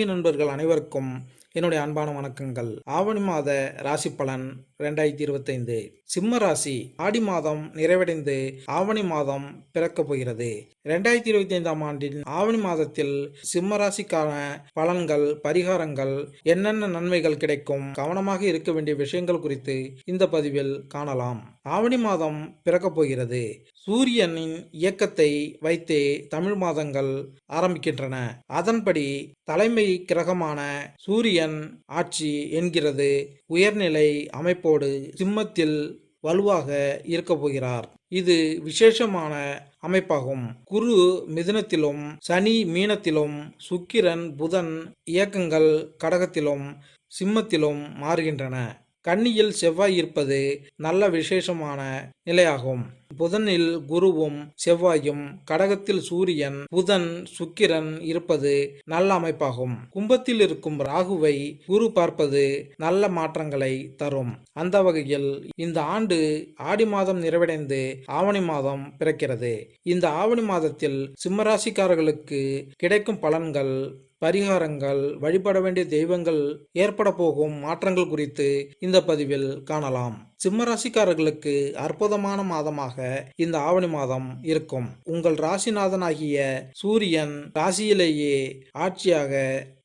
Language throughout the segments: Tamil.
ஆன்மீக நண்பர்கள் அனைவருக்கும் என்னுடைய அன்பான வணக்கங்கள். ஆவணி மாத ராசி பலன் ரெண்டாயிரத்தி இருபத்தைந்து. சிம்ம ராசி ஆடி மாதம் நிறைவடைந்து ஆவணி மாதம் பிறக்கப் போகிறது. ரெண்டாயிரத்தி இருபத்தி ஐந்தாம் ஆண்டின் ஆவணி மாதத்தில் சிம்ம ராசிக்கான பலன்கள் பரிகாரங்கள் என்னென்ன நன்மைகள் கிடைக்கும் கவனமாக இருக்க வேண்டிய விஷயங்கள் குறித்து இந்த பதிவில் காணலாம். ஆவணி மாதம் பிறக்கப் போகிறது. சூரியனின் இயக்கத்தை வைத்தே தமிழ் மாதங்கள் ஆரம்பிக்கின்றன. அதன்படி தலைமை கிரகமான சூரியன் ஆட்சி என்கிறது. உயர்நிலை அமைப்போடு சிம்மத்தில் வலுவாக இருக்கப் போகிறார். இது விசேஷமான அமைப்பாகும். குரு மிதுனத்திலும் சனி மீனத்திலும் சுக்கிரன் புதன் இயக்கங்கள் கடகத்திலும் சிம்மத்திலும் மாறுகின்றன. கன்னியில் செவ்வாய் இருப்பது நல்ல விசேஷமான நிலையாகும். புதனில் குருவும் செவ்வாயும் கடகத்தில் சூரியன் புதன் சுக்கிரன் இருப்பது நல்ல அமைப்பாகும். கும்பத்தில் இருக்கும் ராகுவை குரு பார்ப்பது நல்ல மாற்றங்களை தரும். அந்த வகையில் இந்த ஆண்டு ஆடி மாதம் நிறைவடைந்து ஆவணி மாதம் பிறக்கிறது. இந்த ஆவணி மாதத்தில் சிம்மராசிக்காரர்களுக்கு கிடைக்கும் பலன்கள் பரிகாரங்கள் வழிபட வேண்டிய தெய்வங்கள் ஏற்பட போகும் மாற்றங்கள் குறித்து இந்த பதிவில் காணலாம். சிம்ம ராசிக்காரர்களுக்கு அற்புதமான மாதமாக இந்த ஆவணி மாதம் இருக்கும். உங்கள் ராசிநாதனாகிய சூரியன் ராசியிலேயே ஆட்சியாக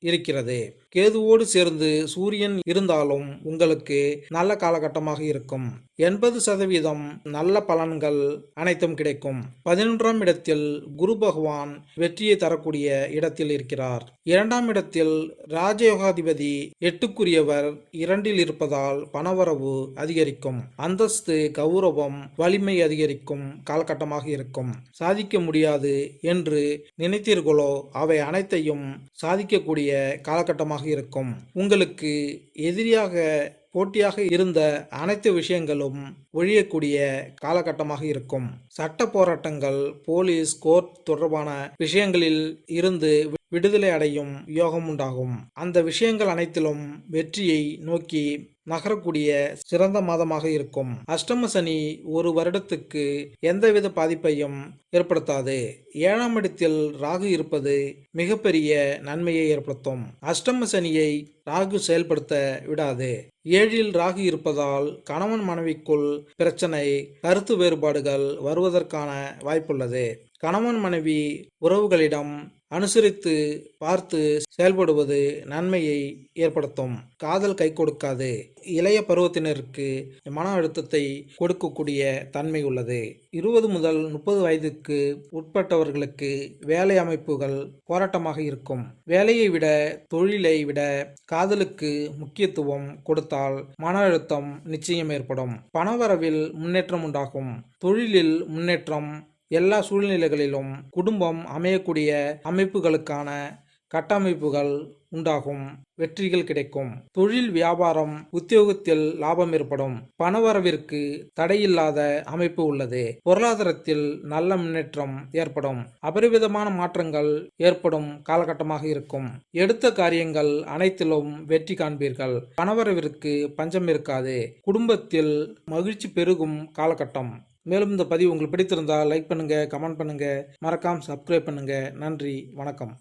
இருக்கிறது. கேதுவோடு சேர்ந்து சூரியன் இருந்தாலும் உங்களுக்கு நல்ல காலகட்டமாக இருக்கும். எண்பது சதவீதம் நல்ல பலன்கள் அனைத்தும் கிடைக்கும். பதினொன்றாம் இடத்தில் குரு பகவான் வெற்றியை தரக்கூடிய இடத்தில் இருக்கிறார். இரண்டாம் இடத்தில் ராஜயோகாதிபதி எட்டுக்குரியவர் இரண்டில் இருப்பதால் பணவரவு அதிகரிக்கும். அந்தஸ்து கௌரவம் வலிமை அதிகரிக்கும் காலகட்டமாக இருக்கும். சாதிக்க முடியாது என்று நினைத்தீர்களோ? அவை அனைத்தையும் சாதிக்கக்கூடிய காலகட்டமாக இருக்கும். உங்களுக்கு எதிரியாக போட்டியாக இருந்த அனைத்து விஷயங்களும் ஒழியக்கூடிய காலகட்டமாக இருக்கும். சட்ட போராட்டங்கள் போலீஸ் கோர்ட் தொடர்பான விஷயங்களில் இருந்து விடுதலை அடையும் யோகம் உண்டாகும். அந்த விஷயங்கள் அனைத்திலும் வெற்றியை நோக்கி நகரக்கூடிய சிறந்த மாதமாக இருக்கும். அஷ்டம சனி ஒரு வருடத்துக்கு எந்தவித பாதிப்பையும் ஏற்படுத்தாது. ஏழாம் இடத்தில் ராகு இருப்பது மிகப்பெரிய நன்மையை ஏற்படுத்தும். அஷ்டம சனியை ராகு செயல்படுத்த விடாது. ஏழில் ராகு இருப்பதால் கணவன் மனைவிக்குள் பிரச்சனை கருத்து வேறுபாடுகள் வருவதற்கான வாய்ப்புள்ளது. கணவன் மனைவி உறவுகளிடம் அனுசரித்து பார்த்து செயல்படுவது நன்மையை ஏற்படுத்தும். காதல் கை கொடுக்காது. இளைய பருவத்தினருக்கு மன அழுத்தத்தை கொடுக்கக்கூடிய தன்மை உள்ளது. இருபது முதல் முப்பது வயதுக்கு உட்பட்டவர்களுக்கு வேலை அமைப்புகள் போராட்டமாக இருக்கும். வேலையை விட தொழிலை விட காதலுக்கு முக்கியத்துவம் கொடுத்தால் மன அழுத்தம் நிச்சயம் ஏற்படும். பணவரவில் முன்னேற்றம் உண்டாகும். தொழிலில் முன்னேற்றம் எல்லா சூழ்நிலைகளிலும் குடும்பம் அமையக்கூடிய அமைப்புகளுக்கான கட்டமைப்புகள் உண்டாகும். வெற்றிகள் கிடைக்கும். தொழில் வியாபாரம் உத்தியோகத்தில் லாபம் ஏற்படும். பணவரவிற்கு தடையில்லாத அமைப்பு உள்ளது. பொருளாதாரத்தில் நல்ல முன்னேற்றம் ஏற்படும். அபரிவிதமான மாற்றங்கள் ஏற்படும் காலகட்டமாக இருக்கும். எடுத்த காரியங்கள் அனைத்திலும் வெற்றி காண்பீர்கள். பணவரவிற்கு பஞ்சம் இருக்காது. குடும்பத்தில் மகிழ்ச்சி பெருகும் காலகட்டம். மேலும் இந்த பதிவு உங்களுக்கு பிடித்திருந்தால் லைக் பண்ணுங்கள் கமெண்ட் பண்ணுங்கள் மறக்காமல் சப்ஸ்கிரைப் பண்ணுங்கள் நன்றி வணக்கம்.